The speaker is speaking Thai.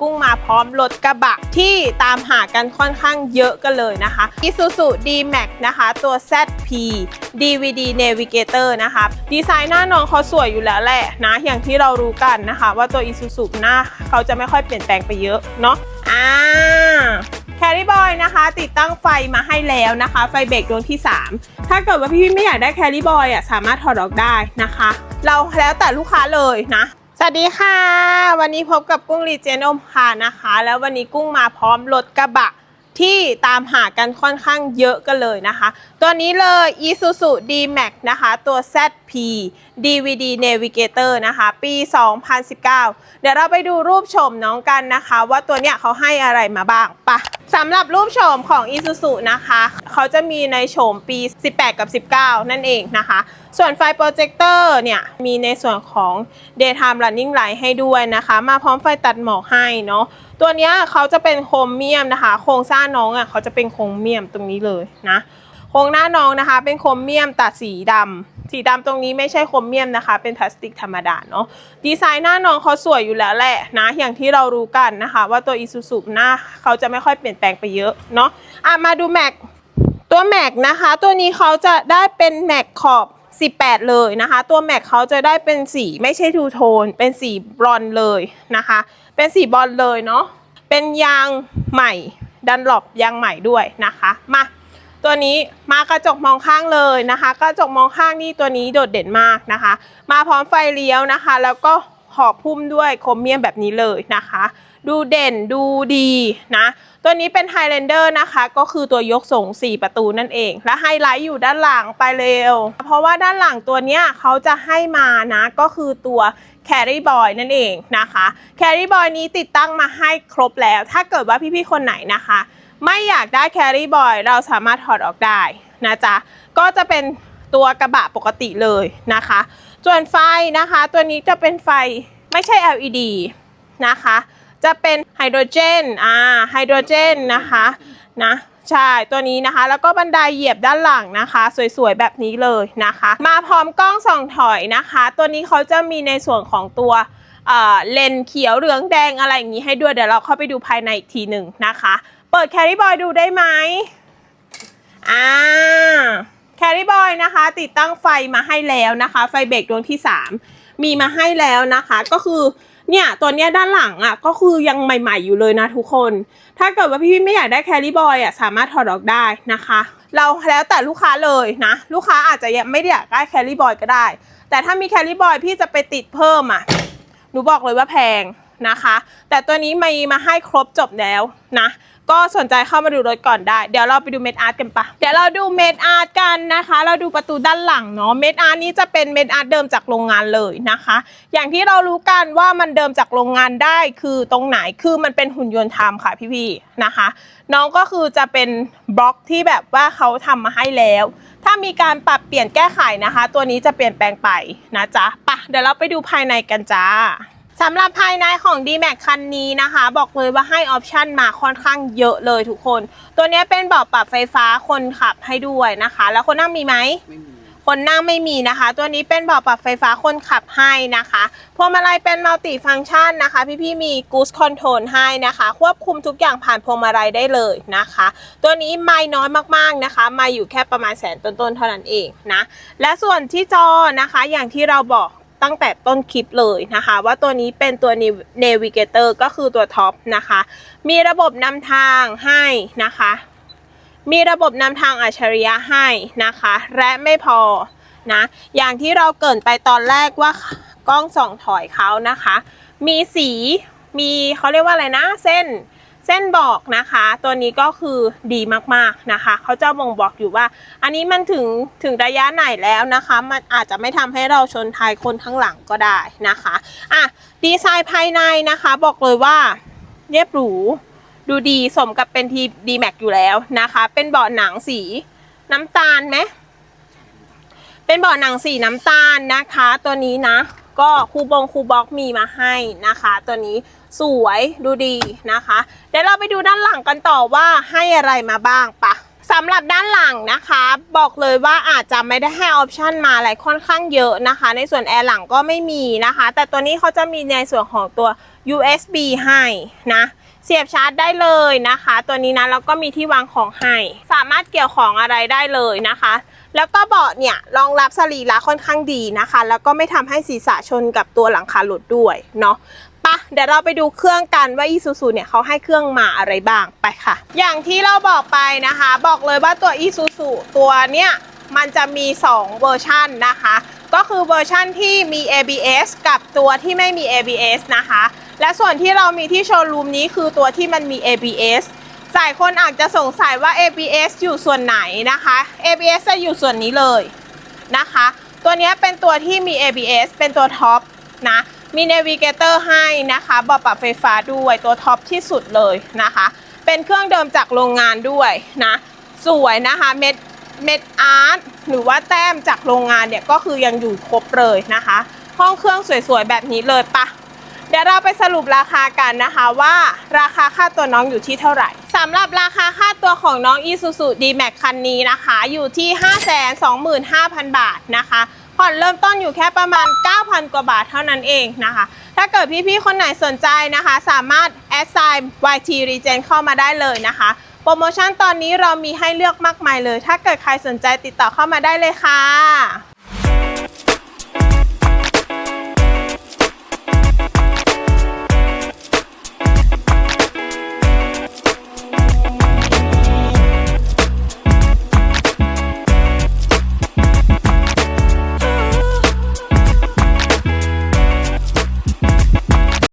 กุ้งมาพร้อมรถกระบะที่ตามหากันค่อนข้างเยอะกันเลยนะคะ Isuzu D-Max นะคะ ตัว ZP DVD Navigator นะคะ ดีไซน์หน้าน้องเขาสวยอยู่แล้วแหละนะ อย่างที่เรารู้กันนะคะ ว่าตัว Isuzu หน้าเขาจะไม่ค่อยเปลี่ยนแปลงไปเยอะเนาะอ่าแคริบอยนะคะ ติดตั้งไฟมาให้แล้วนะคะ ไฟเบรกดวงที่ 3 ถ้าเกิดว่าพี่ๆไม่อยากได้แคริบอยอะสามารถถอดออกได้นะคะ เราแล้วแต่ลูกค้าเลยนะ สวัสดีค่ะ วันนี้พบกับกุ้งรีเจนอมค่ะนะคะ แล้ววันนี้กุ้งมาพร้อมรถกระบะ ที่ตามหากันค่อนข้างเยอะกันเลยนะคะ ตัวนี้เลย Isuzu D-Max นะคะ ตัว ZP DVD Navigator นะคะ ปี 2019 เดี๋ยวเราไปดูรูปโฉมน้องกันนะคะ ว่าตัวเนี้ยเขาให้อะไรมาบ้างปะสำหรับรูปโฉมของ Isuzu นะคะ เขาจะมีในโฉมปี 18 กับ 19 นั่นเองนะคะ ส่วนไฟโปรเจคเตอร์เนี่ย มีในส่วนของ Daytime Running Light ให้ด้วยนะคะ มาพร้อมไฟตัดหมอกให้เนาะ ตัวเนี้ยเขาจะเป็นโครเมียมนะคะ โครงสร้างน้องอะเขาจะเป็นโครเมียมตรงนี้เลยนะโครงหน้าน้องนะคะ เป็นโครเมียมตัดสีดำสีดำตรงนี้ไม่ใช่โครเมียมนะคะ เป็นพลาสติกธรรมดาเนาะดีไซน์หน้าน้องเขาสวยอยู่แล้วแหละนะอย่างที่เรารู้กันนะคะ ว่าตัว Isuzu หน้าเขาจะไม่ค่อยเปลี่ยนแปลงไปเยอะเนาะอะมาดูแม็กตัวแม็กนะคะ ตัวนี้เขาจะได้เป็นแม็กขอบ 18 เลยนะคะ ตัวแม็กเขาจะได้เป็นสีไม่ใช่ทูโทน เป็นสีบรอนเลยนะคะ เป็นสีบรอนเลยเนาะ เป็นยางใหม่ดันหลบยางใหม่ด้วยนะคะ มาตัวนี้มากระจกมองข้างเลยนะคะ กระจกมองข้างนี่ตัวนี้โดดเด่นมากนะคะ มาพร้อมไฟเลี้ยวนะคะ แล้วก็ หอพุ่มด้วยโครเมียมแบบนี้เลยนะคะ ดูเด่นดูดีนะ ตัวนี้เป็น Highlander นะคะ ก็คือตัวยกสูง4 ประตูนั่นเอง และไฮไลท์อยู่ด้านหลังไปเร็ว เพราะว่าด้านหลังตัวเนี้ยเขาจะให้มานะ ก็คือตัว Carry Boy นั่นเองนะคะ Carry Boy นี้ติดตั้งมาให้ครบแล้ว ถ้าเกิดว่าพี่ๆคนไหนนะคะ ไม่อยากได้ Carry Boy เราสามารถถอดออกได้นะจ๊ะ ก็จะเป็นตัวกระบะปกติเลยนะคะ ส่วนไฟนะคะ ตัวนี้จะเป็นไฟ ไม่ใช่ LED นะคะ จะเป็นไฮโดรเจนอ่าไฮโดรเจนนะคะนะใช่ตัวนี้นะคะ แล้วก็บันไดเหยียบด้านหลังนะคะ สวยๆ แบบนี้เลยนะคะ มาพร้อมกล้องส่องถอยนะคะ ตัวนี้เขาจะมีในส่วนของตัวเเลนเขียวเหลืองแดงอะไรอย่างนี้ให้ด้วยเดี๋ยวเราเข้าไปดูภายในอีกทีหนึ่งนะคะ เปิดแคริบอยดูได้ไหมอ่าแคริบอยนะคะ ติดตั้งไฟมาให้แล้วนะคะ ไฟเบรกดวงที่ 3 มีมาให้แล้วนะคะ ก็คือเนี่ยตัวเนี้ยด้านหลังอะก็คือยังใหม่ ๆอยู่เลยนะทุกคน ถ้าเกิดว่าพี่ๆไม่อยากได้แคลรี่บอยอะสามารถถอดออกได้นะคะ เราแล้วแต่ลูกค้าเลยนะ ลูกค้าอาจจะยังไม่ได้อยากได้แคลรี่บอยก็ได้ แต่ถ้ามีแคลรี่บอยพี่จะไปติดเพิ่มอะหนูบอกเลยว่าแพง นะคะ แต่ตัวนี้มีมาให้ครบจบแล้วนะก็สนใจเข้ามาดูรถก่อนได้ เดี๋ยวเราไปดูเมดอาร์ตกันปะเดี๋ยวเราดูเมดอาร์ตกันนะคะ เราดูประตูด้านหลังเนาะ เมดอาร์ตนี้จะเป็นเมดอาร์ตเดิมจากโรงงานเลยนะคะ อย่างที่เรารู้กันว่ามันเดิมจากโรงงานได้คือตรงไหน คือมันเป็นหุ่นยนต์ทำค่ะพี่ๆนะคะ น้องก็คือจะเป็นบล็อกที่แบบว่าเขาทำมาให้แล้ว ถ้ามีการปรับเปลี่ยนแก้ไขนะคะ ตัวนี้จะเปลี่ยนแปลงไปนะจ๊ะปะเดี๋ยวเราไปดูภายในกันจ้า สำหรับภายในของ D-Max คันนี้นะคะ บอกเลยว่าให้ออปชันมาค่อนข้างเยอะเลยทุกคน ตัวนี้เป็นเบาะปรับไฟฟ้าคนขับให้ด้วยนะคะ แล้วคนนั่งมีไหมไม่มีคนนั่งไม่มีนะคะ ตัวนี้เป็นเบาะปรับไฟฟ้าคนขับให้นะคะพวงมาลัยเป็นมัลติฟัง c t ชันนะคะ พี่ๆมี Goose Control ให้นะคะ ควบคุมทุกอย่างผ่านพวงมาลัยได้เลยนะคะ ตัวนี้ไม่น้อยมากๆนะคะ มาอยู่แค่ประมาณแสนต้นๆเท่านั้นเองนะ และส่วนที่จอนะคะ อย่างที่เราบอก ตั้งแต่ต้นคลิปเลยนะคะ ว่าตัวนี้เป็นตัว Navigator ก็คือตัวท็อปนะคะ มีระบบนำทางให้นะคะ มีระบบนำทางอัจฉริยะให้นะคะ และไม่พอนะ อย่างที่เราเกินไปตอนแรกว่ากล้องส่องถอยเขานะคะ มีสี มีเขาเรียกว่าอะไรนะ เส้น เส้นบอกนะคะ ตัวนี้ก็คือดีมากๆนะคะ เขาจะบ่งบอกอยู่ว่า อันนี้มันถึงถึงระยะไหนแล้วนะคะ มันอาจจะไม่ทำให้เราชนท้ายคนข้างหลังก็ได้นะคะอะดีไซน์ภายในนะคะ บอกเลยว่าเรียบหรูดูดีสมกับเป็นทีดีแม็กอยู่แล้วนะคะ เป็นเบาะหนังสีน้ำตาลไหมเป็นเบาะหนังสีน้ำตาลนะคะ ตัวนี้นะ ก็คูบงคูบ็อกมีมาให้นะคะ ตัวนี้สวยดูดีนะคะ เดี๋ยวเราไปดูด้านหลังกันต่อว่าให้อะไรมาบ้างปะสำหรับด้านหลังนะคะ บอกเลยว่าอาจจะไม่ได้ให้ออปชันมาอะไรค่อนข้างเยอะนะคะ ในส่วนแอร์หลังก็ไม่มีนะคะ แต่ตัวนี้เขาจะมีในส่วนของตัว USB ให้นะ เสียบชาร์จได้เลยนะคะ ตัวนี้นะแล้วก็มีที่วางของให้สามารถเกี่ยวของอะไรได้เลยนะคะ แล้วก็เบาะเนี่ยรองรับสรีระค่อนข้างดีนะคะ แล้วก็ไม่ทำให้ศีรษะชนกับตัวหลังคารถด้วยเนาะปะเดี๋ยวเราไปดูเครื่องกันว่า Isuzu เนี่ยเขาให้เครื่องมาอะไรบ้างไปค่ะ อย่างที่เราบอกไปนะคะ บอกเลยว่าตัว Isuzu ตัวเนี้ยมันจะมี 2 เวอร์ชันนะคะ ก็คือเวอร์ชันที่มี ABS กับตัวที่ไม่มี ABS นะคะ และส่วนที่เรามีที่โชว์รูมนี้คือตัวที่มันมี ABS หลายคนอาจจะสงสัยว่า ABS อยู่ส่วนไหนนะคะ ABS จะอยู่ส่วนนี้เลยนะคะ ตัวนี้เป็นตัวที่มี ABS เป็นตัวท็อปนะ มี Navigator ให้นะคะบาะปรับไฟฟ้าด้วยตัวท็อปที่สุดเลยนะคะ เป็นเครื่องเดิมจากโรงงานด้วยนะ สวยนะคะเม็ดเม็ดอาร์ตหรือว่าแต้มจากโรงงานเนี่ยก็คือยังอยู่ครบเลยนะคะ ห้องเครื่องสวยๆแบบนี้เลยปะ ดี๋ยวเราไปสรุปราคากันนะคะว่าราคาค่าตัวน้องอยู่ที่เท่าไหร่สำหรับราคาค่าตัวของน้อง Isuzu D-Max คันนี้นะคะ อยู่ที่ 525,000 บาทนะคะผ่อนเริ่มต้นอยู่แค่ประมาณ 9,000 กว่าบาทเท่านั้นเองนะคะ ถ้าเกิดพี่ๆ คนไหนสนใจนะคะ สามารถแอดไซน์ YT Regen เข้ามาได้เลยนะคะ โปรโมชั่นตอนนี้เรามีให้เลือกมากมายเลย ถ้าเกิดใครสนใจติดต่อเข้ามาได้เลยค่ะ